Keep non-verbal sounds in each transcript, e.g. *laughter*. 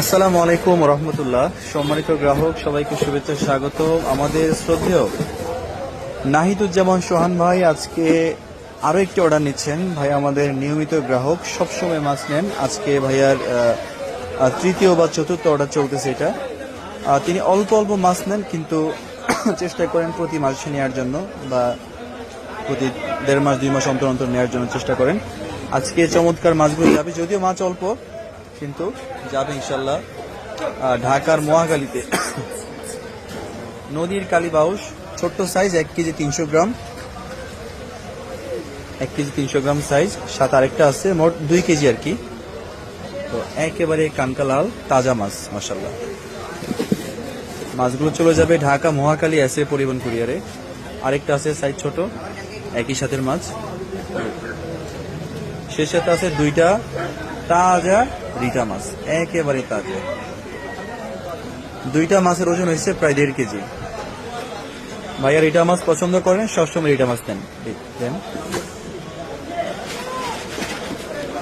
আসসালামু আলাইকুম রহমতুল্লাহ। সম্মানিত গ্রাহক, সবাইকে শুভেচ্ছা, স্বাগত। আমাদের শ্রদ্ধেয় নাহিদুজ্জামান সোহান ভাই আজকে আরও একটি অর্ডার নিচ্ছেন। ভাই, আমাদের নিয়মিত গ্রাহক, সবসময় মাছ নেন আজকে ভাইয়ার তৃতীয় বা চতুর্থ অর্ডার চলতেছে এটা। তিনি অল্প অল্প মাছ নেন কিন্তু *coughs* চেষ্টা করেন প্রতি মাসে নেওয়ার জন্য বা প্রতি দেড় মাস, দুই মাস অন্তর অন্তর নেওয়ার জন্য চেষ্টা করেন। আজকে চমৎকার মাছগুলো যাবে, যদিও মাছ অল্প। কিন্তু যাবে ইনশাল্লাহ ঢাকার মহাকালীতে নদীর কালীবাউস ছোট্ট সাইজ এক কেজি তিনশো গ্রাম। এক কেজি তিনশো গ্রাম সাইজ সাত আরেকটা আছে, মোট দুই কেজি আর কি। তো একেবারে কানকা লাল, তাজা মাছ মাসাল্লাহ মাছগুলো চলে যাবে ঢাকা মহাকালী এসে পরিবহন কুরিয়ারে। আরেকটা আছে সাইজ ছোট, একই সাথের মাছ। শেষ সাথে আছে দুইটা, তাজা রিটা মাছ, একেবারে তাজা। দুইটা মাছের ওজন হয়েছে প্রায় দেড় কেজি। ভাইয়া রিটা মাছ পছন্দ করেন, সবসময় রিটা মাছ নেন দেন।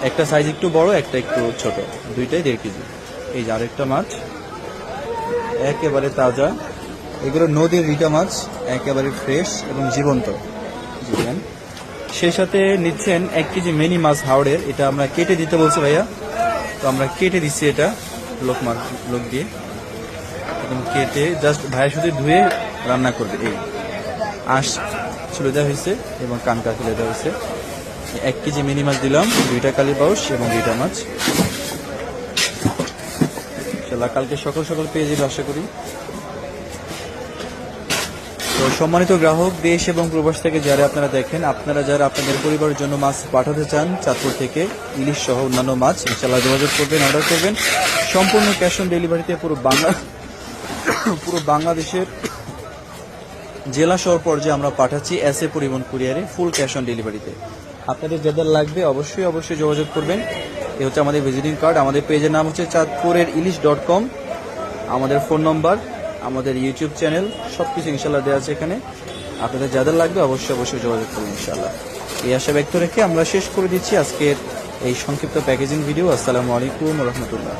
একটা সাইজ একটু বড়, একটা একটু ছোট। দুইটাই দেড় কেজি। এই যে আরেকটা মাছ, একেবারে তাজা। এগুলো নদীর রিটা মাছ, একেবারে ফ্রেশ এবং জীবন্ত। সেই সাথে নিচ্ছেন এক কেজি মিনি মাছ হাওড়ের, এটা আমরা কেটে দিতে বলছি ভাইয়া। তো আমরা কেটে দিচ্ছি এটা লোক মার, লোক দিয়ে। এবং কেটে জাস্ট ভাইয়ের সাথে ধুয়ে রান্না করবে, এই। আঁশ ছুলে দেওয়া হয়েছে এবং কানকা তুলে দেওয়া হয়েছে। এক কেজি মিনি মাছ দিলাম, দুইটা কালি বাউস এবং দুইটা মাছ। কালকে সকাল সকাল পেয়ে যাবে, আশা করি। তো সম্মানিত গ্রাহক, দেশ এবং প্রবাস থেকে যারা আপনারা দেখেন, আপনারা যারা আপনাদের পরিবারের জন্য মাছ পাঠাতে চান, চাঁদপুর থেকে ইলিশ সহ অন্যান্য মাছ ইনশাল্লাহ যোগাযোগ করবেন, অর্ডার করবেন। সম্পূর্ণ ক্যাশ অন ডেলিভারিতে পুরো বাংলা, পুরো বাংলাদেশের জেলা শহর পর্যায়ে আমরা পাঠাচ্ছি এস এ পরিবহন কুরিয়ারে ফুল ক্যাশ অন ডেলিভারিতে। আপনাদের যাদের লাগবে অবশ্যই অবশ্যই যোগাযোগ করবেন। এ হচ্ছে আমাদের ভিজিটিং কার্ড। আমাদের পেজের নাম হচ্ছে চাঁদপুরের ইলিশ ডট কম। আমাদের ফোন নম্বর আমাদের ইউটিউব চ্যানেল সব কিছু ইনশাল্লাহ দেওয়া আছে এখানে। আপনাদের যাদের লাগবে অবশ্যই অবশ্যই যোগাযোগ করুন ইনশাল্লাহ এই আশা ব্যক্ত রেখে আমরা শেষ করে দিচ্ছি আজকের এই সংক্ষিপ্ত প্যাকেজিং ভিডিও আসসালামু আলাইকুম রহমতুল্লাহ।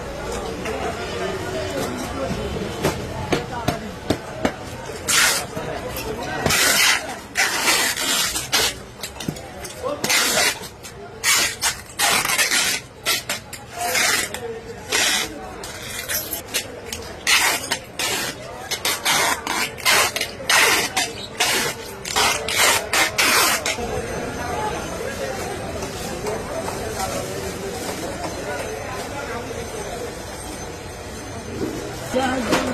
Gracias.